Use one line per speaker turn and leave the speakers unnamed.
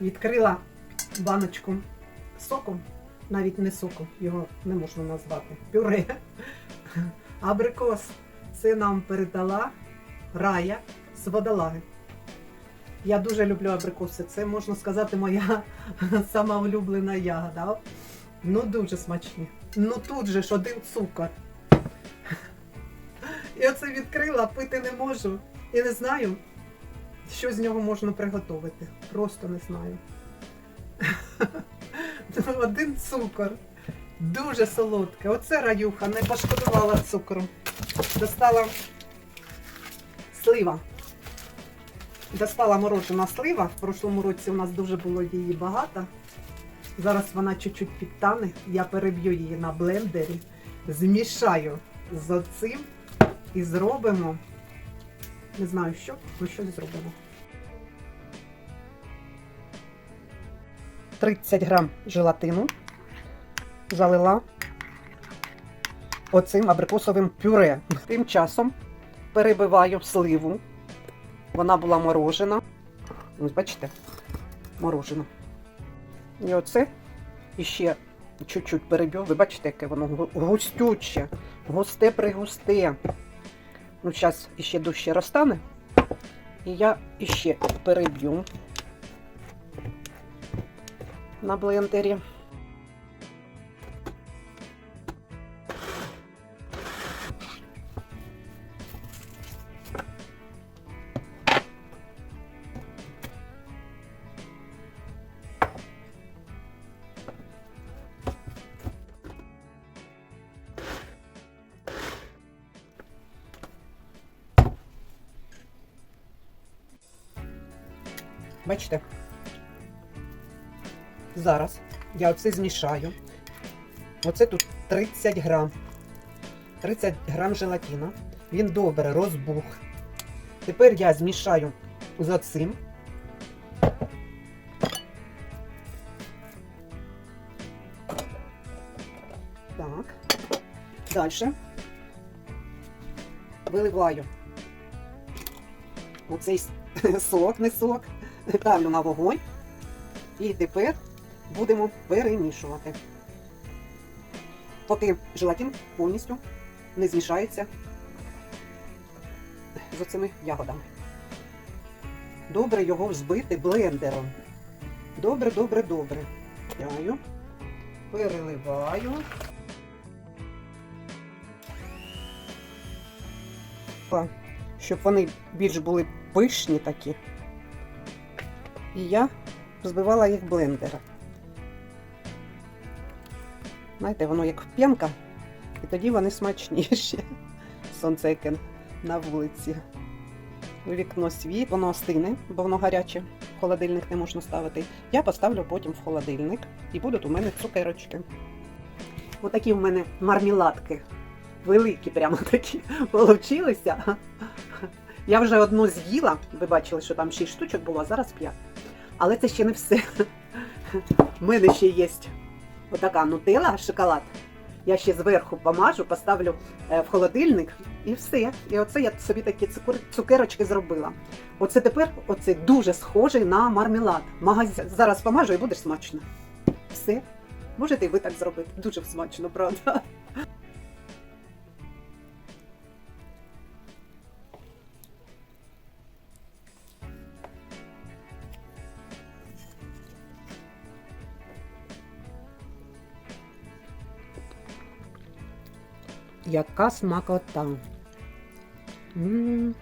Відкрила баночку соку, навіть не соку, його не можна назвати. Пюре. Абрикос. Це нам передала рая з водолаги. Я дуже люблю абрикоси. Це можна сказати моя сама улюблена ягода. Ну дуже смачні. Ну тут же ж один цукор. І оце відкрила, пити не можу. І не знаю, що з нього можна приготувати. Просто не знаю. Один цукор. Дуже солодке. Оце раюха, не пошкодувала цукру. Достала слива. Достала морожена слива. В прошлому році у нас дуже було її багато. Зараз вона чуть-чуть підтане. Я переб'ю її на блендері, змішаю з оцим і зробимо. Не знаю що, але щось зробимо. 30 грам желатину залила оцим абрикосовим пюре. Тим часом перебиваю сливу. Вона була морожена. Ось бачите, морожена. І оце іще чуть-чуть переб'ю. Ви бачите, яке воно густюче, густе пригусте. Ну, зараз іще дужче розтане. І я іще переб'ю на блендері. Бачите? Зараз я оце змішаю. Оце тут 30 грам. 30 грам желатина. Він добре розбух. Тепер я змішаю з оцим. Так. Далі. Виливаю оцей сок, не сок. Ставлю на вогонь. І тепер будемо перемішувати. Поки желатин повністю не змішається з оцими ягодами. Добре його взбити блендером. Добре, добре, добре. Переливаю. Щоб вони більш були пишні такі. І я збивала їх блендера. Знаєте, воно як п'янка, і тоді вони смачніші. Сонце яке на вулиці. Вікно світ, воно остине, бо воно гаряче, холодильник не можна ставити. Я поставлю потім в холодильник і будуть у мене цукерочки. Отакі в мене мармеладки. Великі прямо такі получилися. Я вже одну з'їла, ви бачили, що там 6 штучок було, а зараз 5. Але це ще не все. У мене ще є отака нутела, шоколад. Я ще зверху помажу, поставлю е, в холодильник і все. І оце я собі такі цукер- цукерочки зробила. Оце тепер оце дуже схожий на мармелад. Магазин. Зараз помажу і буде смачно. Все. Можете і ви так зробити. Дуже смачно, правда? Яка смакота. м